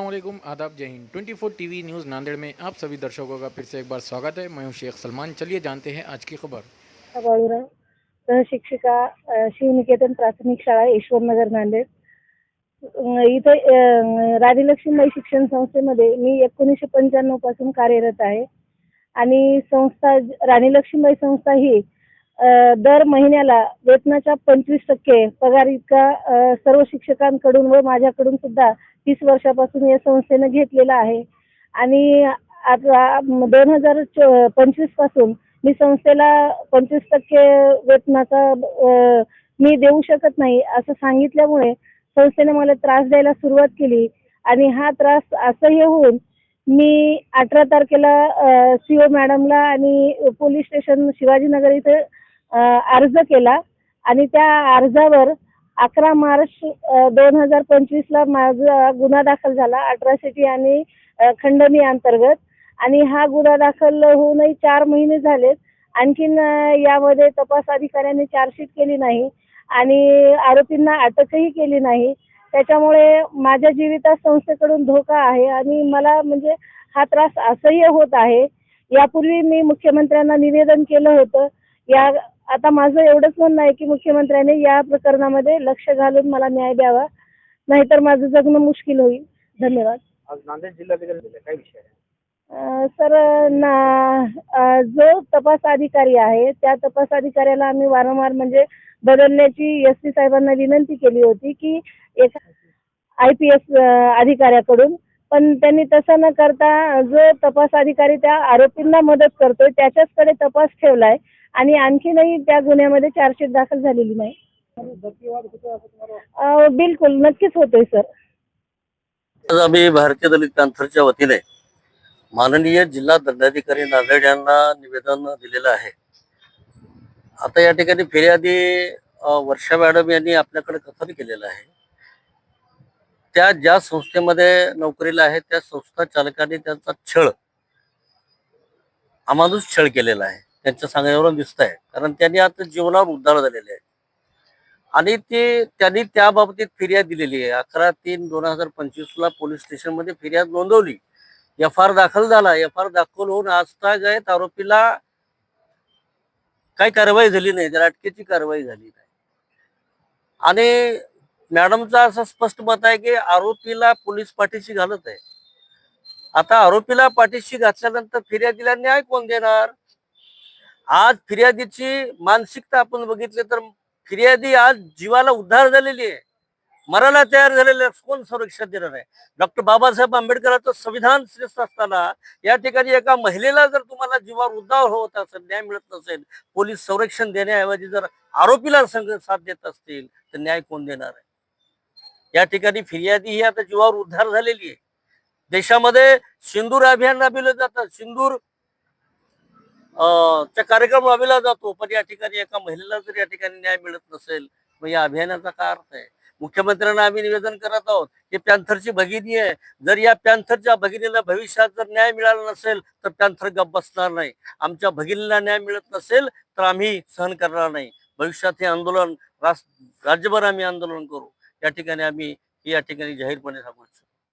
वालेकुम आदाब, जय हिंद। 24 टीवी न्यूज़ नांदेड़ में आप सभी दर्शकों का फिर से एक बार स्वागत है। मैं हूँ शेख सलमान। चलिए जानते हैं आज की खबर। सहशिक्षिका शिवनिकेतन प्राथमिक शाळा ईश्वरनगर नांदेड. इथे अ, शिक्षण संस्थेमध्ये मी एकोणीसशे पंच्याण्णवपासून कार्यरत आहे. आणि संस्था राणी लक्ष्मीबाई संस्था ही दर महिन्याला वेतनाच्या पंचवीस टक्के पगार इतका सर्व शिक्षकांकडून व माझ्याकडून सुद्धा तीस वर्षापासून या संस्थेनं घेतलेला आहे. आणि आता दोन हजार पंचवीसपासून मी संस्थेला पंचवीस टक्के वेतनाचा मी देऊ शकत नाही असं सांगितल्यामुळे संस्थेने मला त्रास द्यायला सुरुवात केली. आणि हा त्रास असह्य होऊन मी अठरा तारखेला सीओ मॅडमला आणि पोलीस स्टेशन शिवाजीनगर इथे अर्ज केला. आणि त्या अर्जावर अकरा मार्च दोन हजार पंचवीसला माझा गुन्हा दाखल झाला अठराशेटी आणि खंडणी अंतर्गत. आणि हा गुन्हा दाखल होऊनही चार महिने झालेत. आणखीन यामध्ये तपास अधिकाऱ्यांनी चार्जशीट केली नाही आणि आरोपींना अटकही केली नाही. त्याच्यामुळे माझ्या जीवितात संस्थेकडून धोका आहे आणि मला म्हणजे हा त्रास असह्य होत आहे. यापूर्वी मी मुख्यमंत्र्यांना निवेदन केलं होतं. या आता माझं एवढंच म्हणणं आहे की मुख्यमंत्र्यांनी या प्रकरणामध्ये लक्ष घालून मला न्याय द्यावा. नाहीतर माझं जगणं मुश्किल होईल. धन्यवाद. आज नांदेड जिल्हाधिकारी काय विषय आहे. सर ना जो तपास अधिकारी आहे त्या तपास अधिकाऱ्याला आम्ही वारंवार म्हणजे बदलण्याची एस पी साहेबांना विनंती केली होती की एक आय पी एस अधिकाऱ्याकडून पण त्यांनी तसं न करता जो तपास अधिकारी त्या आरोपींना मदत करतोय त्याच्याचकडे तपास ठेवलाय आणि आणखीनही त्या गुन्ह्यामध्ये चार्जशीट दाखल झालेली नाही. बिलकुल नक्कीच होतोय सर. आज आम्ही भारतीय दलित पॅन्थरच्या वतीने माननीय जिल्हा दंडाधिकारी नांदेड यांना निवेदन दिलेलं आहे. आता या ठिकाणी फिर्यादी वर्षा मॅडम यांनी आपल्याकडे कथन केलेलं आहे. त्या ज्या संस्थेमध्ये नोकरीला आहे त्या संस्था चालकांनी त्यांचा छळ अमानुष छळ केलेला आहे. त्यांच्या सांगण्यावरून दिसत आहे कारण त्यांनी आता जीवनावर उद्धार झालेले आहे आणि ते त्यांनी त्या बाबतीत फिर्याद दिलेली आहे. अकरा तीन दोन हजार पंचवीस ला पोलीस स्टेशनमध्ये फिर्याद नोंदवली. एफ आर दाखल झाला. एफ आर दाखल होऊन आजतागत आरोपीला काही कारवाई झाली नाही. त्याला अटकेची कारवाई झाली नाही. आणि मॅडमचं असं स्पष्ट मत आहे की आरोपीला पोलीस पाठीशी घालत आहे. आता आरोपीला पाठीशी घातल्यानंतर फिर्यादीला न्याय कोण देणार? आज फिर्यादीची मानसिकता आपण बघितली तर फिर्यादी आज जीवाला उद्धार झालेली आहे. मराला तयार झालेले कोण संरक्षण देणार आहे? डॉक्टर बाबासाहेब आंबेडकरांचं संविधान श्रेष्ठ असताना या ठिकाणी एका महिलेला जर तुम्हाला जीवावर उद्धार होत असेल न्याय मिळत नसेल पोलीस संरक्षण देण्याऐवजी जर आरोपीला संघ साथ देत असतील तर न्याय कोण देणार आहे? या ठिकाणी फिर्यादी ही आता जीवावर उद्धार झालेली आहे. देशामध्ये सिंदूर अभियान राबविलं जातं. सिंदूर अं, चा कार्यक्रम राबविला जातो पण या ठिकाणी एका महिलेला जर या ठिकाणी न्याय मिळत नसेल मग या अभियानाचा काय अर्थ आहे? मुख्यमंत्र्यांना आम्ही निवेदन करत आहोत की पॅन्थरची भगिनी आहे. जर या पॅन्थरच्या भगिनीला भविष्यात जर न्याय मिळाला नसेल तर पॅन्थर गप बसणार नाही. आमच्या भगिनीला न्याय मिळत नसेल तर आम्ही सहन करणार नाही. भविष्यात हे आंदोलन राज्यभर आम्ही आंदोलन करू. या ठिकाणी आम्ही या ठिकाणी जाहीरपणे सांगू इच्छितो.